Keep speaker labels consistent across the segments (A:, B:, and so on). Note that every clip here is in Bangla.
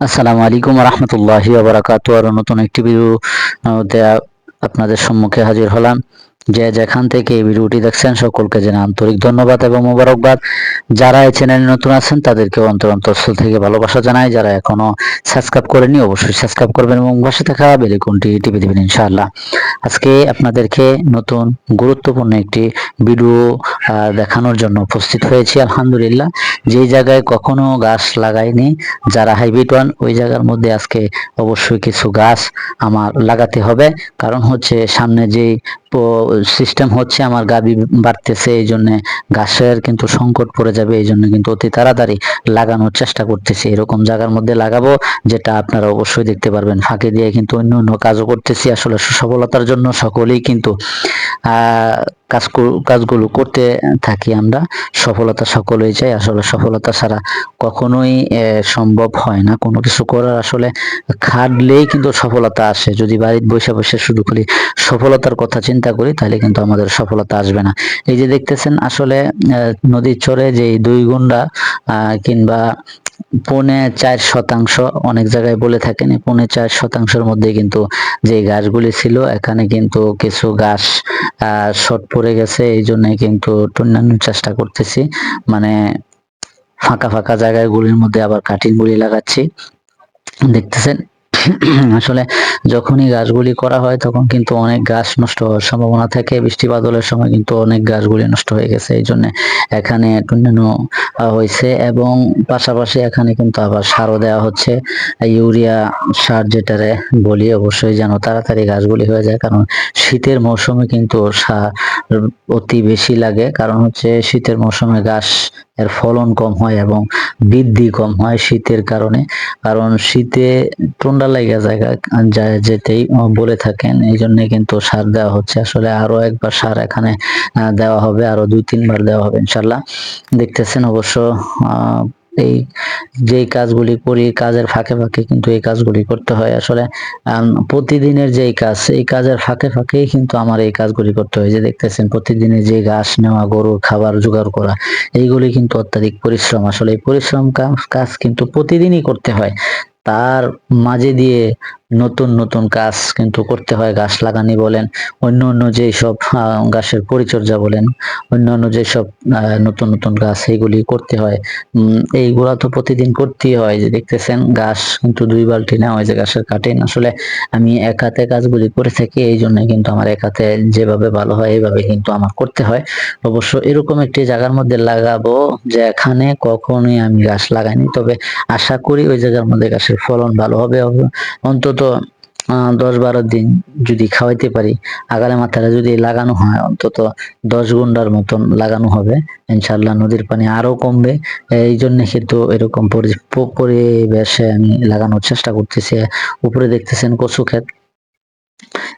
A: আসসালামু আলাইকুম রহমতুল্লাহি আবরাকাত আর নতুন একটি ভিডিওতে আপনাদের সম্মুখে হাজির হলাম। যে যেখান থেকে এই ভিডিওটি দেখছেন, সকলকে জানাই আন্তরিক ধন্যবাদ এবং মোবারকবাদ। যারা এই চ্যানেলে নতুন আছেন তাদেরকে অন্তর অন্তঃস্থল থেকে ভালোবাসা জানাই। যারা এখনও সাবস্ক্রাইব করেনি অবশ্যই সাবস্ক্রাইব করবেন এবং পাশে থাকা বেলিকনটি টিপে দেবেন, ইনশাআল্লাহ। আজকে আপনাদেরকে নতুন গুরুত্বপূর্ণ একটি ভিডিও দেখানোর জন্য উপস্থিত হয়েছি, আলহামদুলিল্লাহ। যেই জায়গায় কখনো গাছ লাগাইনি, যারা হাইব্রিড ওয়ান, ওই জায়গার মধ্যে আজকে অবশ্যই কিছু গাছ আমার লাগাতে হবে। কারণ হচ্ছে সামনে যেই সিস্টেম হচ্ছে আমার গাবি বাড়তেছে এই জন্য গাছের কিন্তু সংকট পড়ে যাবে এই জন্য কিন্তু অতি তাড়াতাড়ি লাগানোর চেষ্টা করতেছি। এরকম জায়গার মধ্যে লাগাবো যেটা আপনারা অবশ্যই দেখতে পারবেন। ফাঁকে দিয়ে কিন্তু অন্য অন্য কাজও করতেছি। আসলে সফলতার জন্য সকলেই কিন্তু কাজ কাজগুলো করতে থাকি আমরা। সফলতা সকলেই চাই আসলে সফলতা ছাড়া কখনোই সম্ভব হয় না। কোনো কিছু করার আসলে খাটলেই কিন্তু সফলতা আসে। যদি বাড়িতে বসে বসে শুধু খালি সফলতার কথা চিন্তা করি, তাহলে কিন্তু আমাদের সফলতা আসবে না। এই যে দেখতেছেন, আসলে নদীর চরে যে দুই গুন্ডা কিংবা পৌনে চার শতাংশ অনেক জায়গায় বলে থাকেন পৌনে চার শতাংশের মধ্যে কিন্তু যে গাছগুলি ছিল, এখানে কিন্তু কিছু গাছ শর্ট পড়ে গেছে, এই জন্য কিন্তু টুন্নানোর চেষ্টা করতেছি। মানে ফাঁকা ফাঁকা জায়গাগুলির মধ্যে আবার কাটিং গুলি লাগাচ্ছি। দেখতেছেন, আসলে যখনই গাছগুলি করা হয় তখন কিন্তু অনেক গাছ নষ্ট হওয়ার সম্ভাবনা থাকে। বৃষ্টি বাদলের সময় কিন্তু অনেক গাছগুলি নষ্ট হয়ে গেছে। এই জন্য এখানে হয়েছে এবং পাশাপাশি এখানে কিন্তু আবার সারও দেওয়া হচ্ছে। ইউরিয়া সার যেটারে বলি অবশ্যই যেন তাড়াতাড়ি গাছগুলি হয়ে যায়, কারণ শীতের মৌসুমে কিন্তু সার অতি বেশি লাগে, কারণ হচ্ছে শীতের মৌসুমে গাছ এর ফলন কম হয় এবং বৃদ্ধি কম হয় শীতের কারণে। কারণ শীতে ঠান্ডা লেগে জায়গা যেতেই বলে থাকেন এই জন্য কিন্তু সার দেওয়া হচ্ছে। আসলে আরও একবার সার এখানে দেওয়া হবে, আরও দুই, তিনবার দেওয়া হবে ইনশাল্লাহ দেখতেছেন অবশ্য এই যে কাজগুলি করি, কাজের ফাঁকে ফাঁকে কিন্তু এই কাজগুলি করতে হয়। আসলে প্রতিদিনের যেই কাজ, এই কাজের ফাঁকে ফাঁকেই কিন্তু আমার এই কাজগুলি করতে হয়। যে দেখতেছেন, প্রতিদিনের যে ঘাস নেওয়া, গরুর খাবার জোগাড় করা, এইগুলি কিন্তু অত্যাধিক পরিশ্রম। আসলে এই পরিশ্রম কাজ কিন্তু প্রতিদিনই করতে হয়। তার মাঝে দিয়ে নতুন নতুন কাজ কিন্তু করতে হয়, গাছ লাগানি বলেন, অন্য অন্য যেসব গাছের পরিচর্যা বলেন, অন্য অন্য যেসব নতুন নতুন গাছ এইগুলি করতে হয়। এইগুলা তো প্রতিদিন করতেই হয়, যে দেখতেছেন গাছ কিন্তু দুই বালতি না হয় যে গাছের কাটেন আসলে আমি এক হাতে কাজগুলি করে থাকি, এই জন্য কিন্তু আমার এক হাতে যেভাবে ভালো হয়, এইভাবে কিন্তু আমার করতে হয়। অবশ্য এরকম একটি জায়গার মধ্যে লাগাবো যে এখানে কখনোই আমি গাছ লাগাইনি, তবে আশা করি ওই জায়গার মধ্যে গাছের ফলন ভালো হবে। অন্তত দশ বারো দিন যদি খাওয়াইতে পারি, আগালে মাথাটা যদি লাগানো হয়, অন্তত দশ গুন্ডার মতন লাগানো হবে ইনশাল্লাহ নদীর পানি আরও কমবে। এই জন্য কিন্তু এরকম পরিবেশে আমি লাগানোর চেষ্টা করতেছি। উপরে দেখতেছেন কচু ক্ষেত।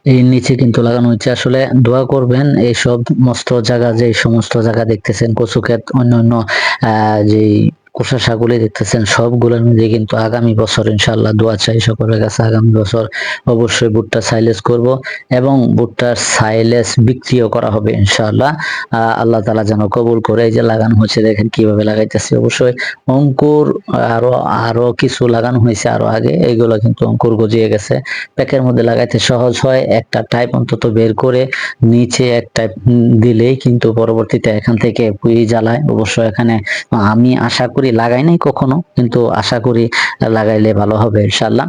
A: এই নিচে কিন্তু লাগানো হচ্ছে আসলে দোয়া করবেন এই সব সমস্ত জায়গা যে সমস্ত জায়গা দেখতেছেন কচু ক্ষেত অন্য অন্য যে কোষা শাকগুলি দেখতেছেন সবগুলোর মধ্যে কিন্তু আগামী বছর ইনশাল্লাহ দোয়া চাই সকলের কাছে, আগামী বছর অবশ্যই ভুট্টা সাইলেস করব এবং ভুট্টার সাইলেস বিক্রিও করা হবে ইনশাল্লাহ আল্লাহ তালা যেন কবুল করে, এই যে লাগানো হয়েছে, দেখেন কীভাবে লাগাইতেছে। অবশ্যই অঙ্কুর আরও আরও কিছু লাগানো হয়েছে আরও আগে এইগুলো কিন্তু অঙ্কুর গজিয়ে গেছে। প্যাকের মধ্যে লাগাইতে সহজ হয়, একটা টাইপ অন্তত বের করে নিচে এক টাইপ দিলেই কিন্তু পরবর্তীতে এখান থেকে পুই জ্বালায়। অবশ্য এখানে আমি আশা করি লাগাই নাই কখনো কিন্তু আশা করি লাগাইলে ভালো হবে ইনশাল্লাহ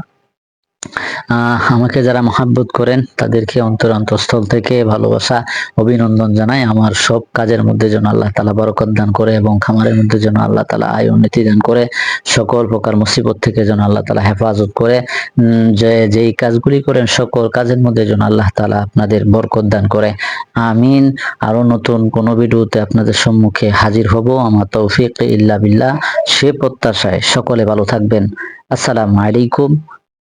A: আমাকে যারা মহাব্বত করেন, তাদেরকে অন্তর অন্তঃস্থল থেকে ভালোবাসা, অভিনন্দন জানাই। আমার সব কাজের মধ্যে যেন আল্লাহ তালা বরকত দান করে এবং খামারের মধ্যে যেন আল্লাহ তালা আয় উন্নতি দান করে, সকল প্রকার মুসিবত থেকে যেন আল্লাহ তালা হেফাজত করে যে, যেই কাজগুলি করেন, সকল কাজের মধ্যে যেন আল্লাহ তালা আপনাদের বরকত দান করে। আমিন। আরও নতুন কোন ভিডিওতে আপনাদের সম্মুখে হাজির হব। আমার তৌফিক ইল্লা বিল্লাহ। সে প্রত্যাশায় সকলে ভালো থাকবেন। আসসালামু আলাইকুম।